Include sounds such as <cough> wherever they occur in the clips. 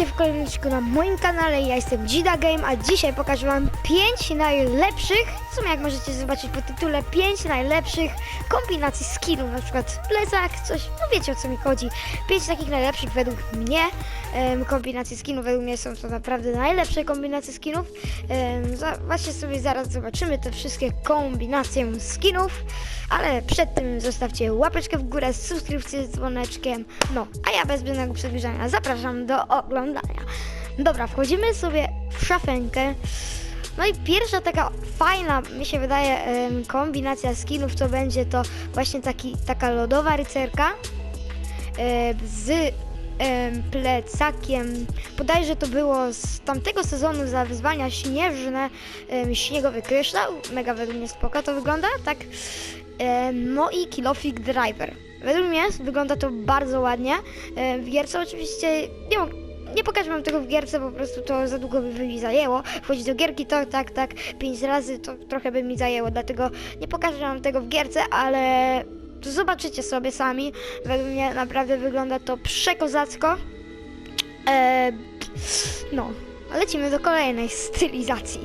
Witajcie w kolejnym odcinku na moim kanale, ja jestem Gida Game, a dzisiaj pokażę wam 5 najlepszych, w sumie jak możecie zobaczyć po tytule, 5 najlepszych kombinacji skinów, na przykład plecak, coś, no wiecie o co mi chodzi. 5 takich najlepszych według mnie em, kombinacji skinów, według mnie są to naprawdę najlepsze kombinacje skinów. Właśnie sobie zaraz zobaczymy te wszystkie kombinacje skinów, ale przed tym zostawcie łapeczkę w górę, subskrypcję z dzwoneczkiem, no, a ja bez zbędnego przedłużania zapraszam do oglądania. Dobra, wchodzimy sobie w szafenkę. No i pierwsza taka fajna, mi się wydaje, kombinacja skinów to będzie to właśnie taki, taka lodowa rycerka z plecakiem. Bodajże to było z tamtego sezonu za wyzwania śnieżne, śniegowy kryształ. Mega według mnie spoko to wygląda, tak? Em, no i Kilofik Driver. Według mnie wygląda to bardzo ładnie. W gierce oczywiście nie, nie pokażę wam tego w gierce, po prostu to za długo by mi zajęło. Wchodzić do gierki to tak, tak, pięć razy to trochę by mi zajęło, dlatego nie pokażę wam tego w gierce, ale to zobaczycie sobie sami. Według mnie naprawdę wygląda to przekozacko. E, no, lecimy do kolejnej stylizacji.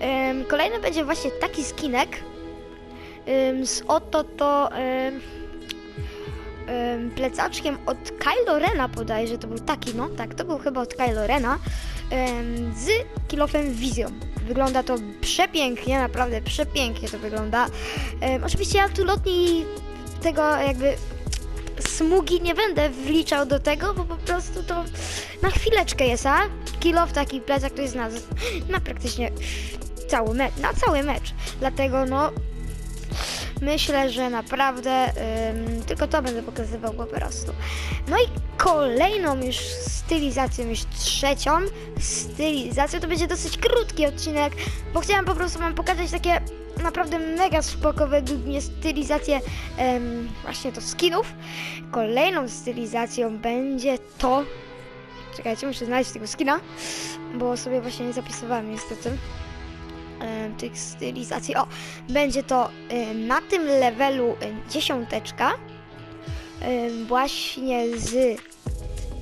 Em, kolejny będzie właśnie taki skinek em, z oto to em, em, plecaczkiem od Kylo Rena bodajże, to był taki, no tak, to był chyba od Kylo Rena em, z kilofem Vision. Wygląda to przepięknie, naprawdę przepięknie to wygląda. Em, oczywiście ja tu lotni tego jakby smugi nie będę wliczał do tego, bo po prostu to na chwileczkę jest, a kilof taki plecak to jest na, na praktycznie cały mecz, na cały mecz. Dlatego no myślę, że naprawdę ym, tylko to będę pokazywał po prostu. No i kolejną już stylizacją, już trzecią stylizacją, to będzie dosyć krótki odcinek, bo chciałam po prostu wam pokazać takie naprawdę mega spoko według mnie stylizację em, właśnie to skinów. Kolejną stylizacją będzie to... Czekajcie, muszę znaleźć tego skina, bo sobie właśnie nie zapisywałem niestety em, tych stylizacji. O, będzie to em, na tym levelu dziesiąteczka właśnie z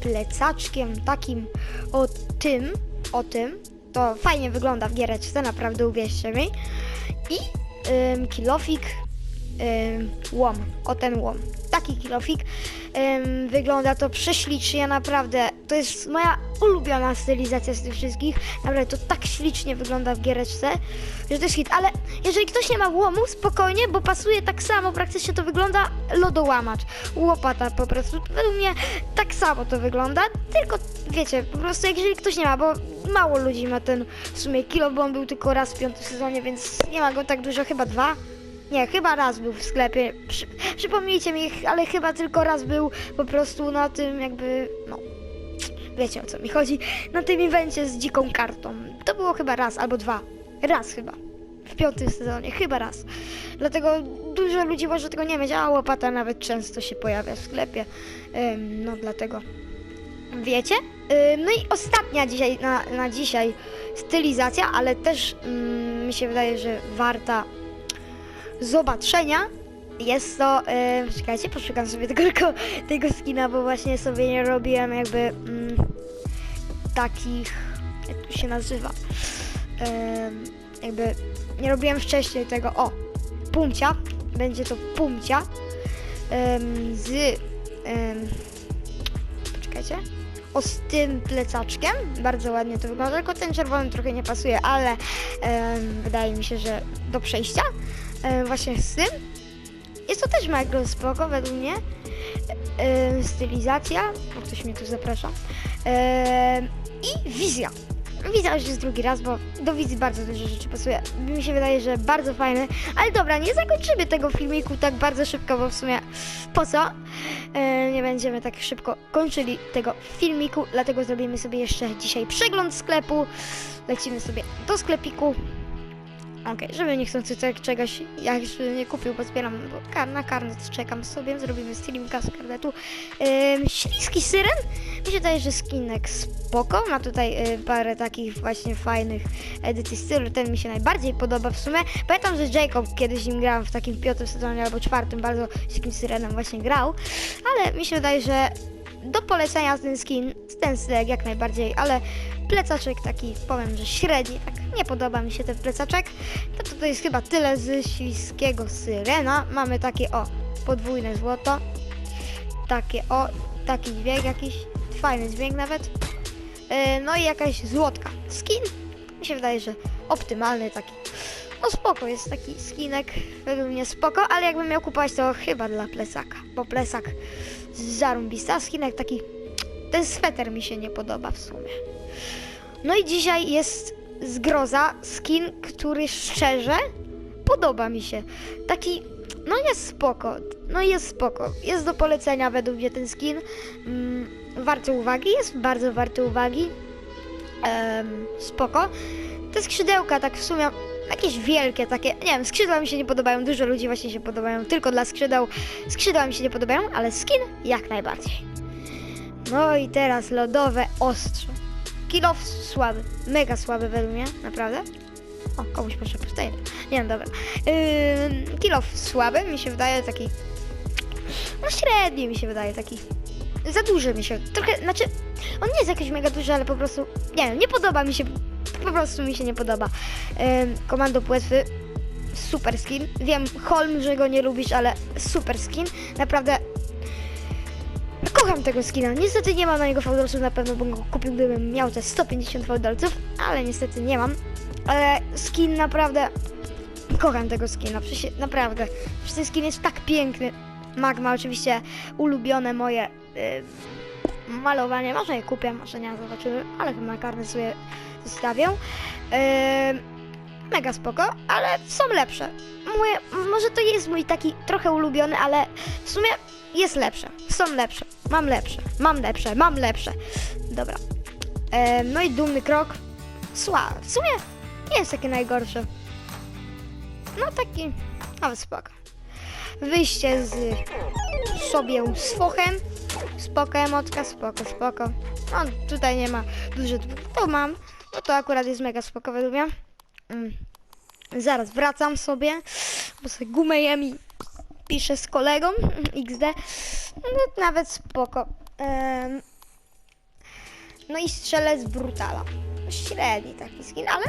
plecaczkiem takim o tym, o tym. To fajnie wygląda w giereczce, naprawdę uwierzcie mi. I ym, kilofik ym, łom, o ten łom. Taki kilofik. Wygląda to prześlicznie, naprawdę. To jest moja ulubiona stylizacja z tych wszystkich. Naprawdę to tak ślicznie wygląda w giereczce, że to jest hit. Ale jeżeli ktoś nie ma łomu, spokojnie, bo pasuje tak samo, praktycznie to wygląda lodołamacz. Łopata po prostu. Według mnie tak samo to wygląda, tylko wiecie, po prostu jeżeli ktoś nie ma, bo mało ludzi ma ten w sumie kilo, bo on był tylko raz w piątym sezonie, więc nie ma go tak dużo, chyba dwa. Nie, chyba raz był w sklepie. Przy, przypomnijcie mi, ale chyba tylko raz był po prostu na tym jakby, no, wiecie o co mi chodzi, na tym evencie z dziką kartą. To było chyba raz albo dwa. Raz chyba. W piątym sezonie, chyba raz. Dlatego dużo ludzi może tego nie mieć, a łopata nawet często się pojawia w sklepie. Ym, no dlatego. Wiecie? Ym, no i ostatnia dzisiaj, na, na dzisiaj stylizacja, ale też ym, mi się wydaje, że warta zobaczenia. Jest to, yy, czekajcie, poszukam sobie tego, tego, skina, bo właśnie sobie nie robiłem jakby mm, takich, jak to się nazywa, Em, jakby nie robiłem wcześniej tego, o, pumcia, będzie to pumcia em, z, em, poczekajcie, o z tym plecaczkiem, bardzo ładnie to wygląda, tylko ten czerwony trochę nie pasuje, ale wydaje mi się, że do przejścia, właśnie z tym, jest to też mega spoko według mnie, em, stylizacja, o ktoś mnie tu zaprasza, i wizja. Wizja już jest drugi raz, bo do wizji bardzo dużo rzeczy pasuje. Mi się wydaje, że bardzo fajny. Ale dobra, nie zakończymy tego filmiku tak bardzo szybko, bo w sumie po co? E, nie będziemy tak szybko kończyli tego filmiku, dlatego zrobimy sobie jeszcze dzisiaj przegląd sklepu. Lecimy sobie do sklepiku. Okej, żeby niechcący tak czegoś, ja już nie kupił, bo zbieram bo kar na karnet, czekam sobie, zrobimy streamka z karnetu. Ym, śliski syren, mi się wydaje, że skinek spoko, ma tutaj y, parę takich właśnie fajnych edycji stylu, ten mi się najbardziej podoba w sumie. Pamiętam, że Jacob kiedyś nim grałem w takim piątym sezonie albo czwartym, bardzo z takim syrenem właśnie grał, ale mi się wydaje, że do polecenia ten skin, ten styl jak najbardziej, ale plecaczek taki, powiem, że średni, tak nie podoba mi się ten plecaczek. To to jest chyba tyle z świńskiego syrena. Mamy takie, o, podwójne złoto, takie, o, taki dźwięk jakiś, fajny dźwięk nawet. E, No i jakaś złotka. Skin, mi się wydaje, że optymalny taki. No spoko, jest taki skinek, według mnie spoko, ale jakbym miał kupować to chyba dla plecaka, bo plecak zarąbista, skinek taki, ten sweter mi się nie podoba w sumie. No i dzisiaj jest zgroza, skin, który szczerze podoba mi się. Taki, no jest spoko, no jest spoko, jest do polecenia według mnie ten skin, mm, warty uwagi, jest bardzo warty uwagi, Em, spoko. Te skrzydełka tak w sumie jakieś wielkie takie, nie wiem, skrzydła mi się nie podobają, dużo ludzi właśnie się podobają tylko dla skrzydeł. Skrzydła mi się nie podobają, ale skin jak najbardziej. No i teraz lodowe ostrze. Kilo słaby, mega słaby według mnie, naprawdę. O, komuś proszę postaje. Nie no dobra. Yy, kilo słaby mi się wydaje taki, no średni mi się wydaje taki. Za duży mi się, trochę, znaczy on nie jest jakiś mega duży, ale po prostu, nie wiem, nie podoba mi się, po prostu mi się nie podoba. Ym, komando płetwy, super skin. Wiem, Holm, że go nie lubisz, ale super skin. Naprawdę kocham tego skina. Niestety nie mam na niego fałdolców, na pewno bym go kupił, gdybym miał te 150 fałdolców, ale niestety nie mam. Ale skin naprawdę, kocham tego skina, przecież naprawdę. Przecież ten skin jest tak piękny. Magma oczywiście ulubione moje y, malowanie. Może je kupię, może nie, zobaczymy, ale chyba na karny sobie zostawię. Yy, mega spoko, ale są lepsze. Moje, może to jest mój taki trochę ulubiony, ale w sumie jest lepsze. Są lepsze. Mam lepsze. Mam lepsze. Mam lepsze. Dobra. Yy, no i dumny krok. Sła. W sumie nie jest takie najgorsze. No taki nawet spoko. Wyjście z sobie z fochem. Spoko emotka, spoko, spoko. No tutaj nie ma dużo, to mam. No to akurat jest mega spoko według mnie. Mm. Zaraz wracam sobie, bo sobie gumę jem i piszę z kolegą <laughs> XD. No nawet spoko. Em, no i strzelec brutala. Średni taki skin, ale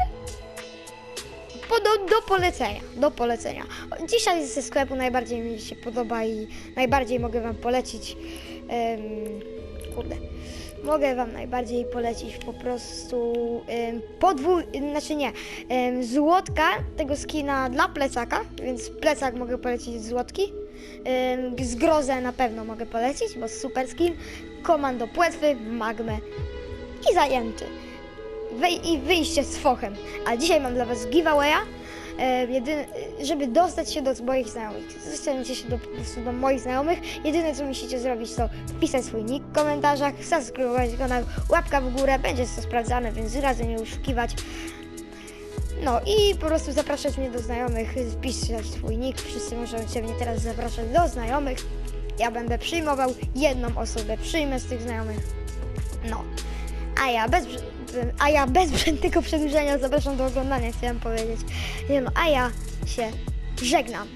do, do polecenia, do polecenia. Dzisiaj ze sklepu najbardziej mi się podoba i najbardziej mogę Wam polecić. em, kurde. Mogę Wam najbardziej polecić po prostu um, podwój, znaczy nie, em, złotka tego skina dla plecaka, więc plecak mogę polecić złotki. Um, zgrozę na pewno mogę polecić, bo super skin. Komando płetwy, magmę i zajęty. I wyjście z fochem. A dzisiaj mam dla Was giveawaya. E, jedyny, żeby dostać się do moich znajomych. Dostaniecie się do, po prostu do moich znajomych. Jedyne co musicie zrobić to wpisać swój nick w komentarzach, subskrybować kanał, łapka w górę, będzie to sprawdzane, więc razy nie oszukiwać. No i po prostu zapraszać mnie do znajomych, wpisać swój nick, wszyscy możecie mnie teraz zapraszać do znajomych. Ja będę przyjmował jedną osobę, przyjmę z tych znajomych. No. A ja bez, a ja bez <laughs> zbędnego przedłużenia zapraszam do oglądania, chciałam powiedzieć. Nie no, a ja się żegnam.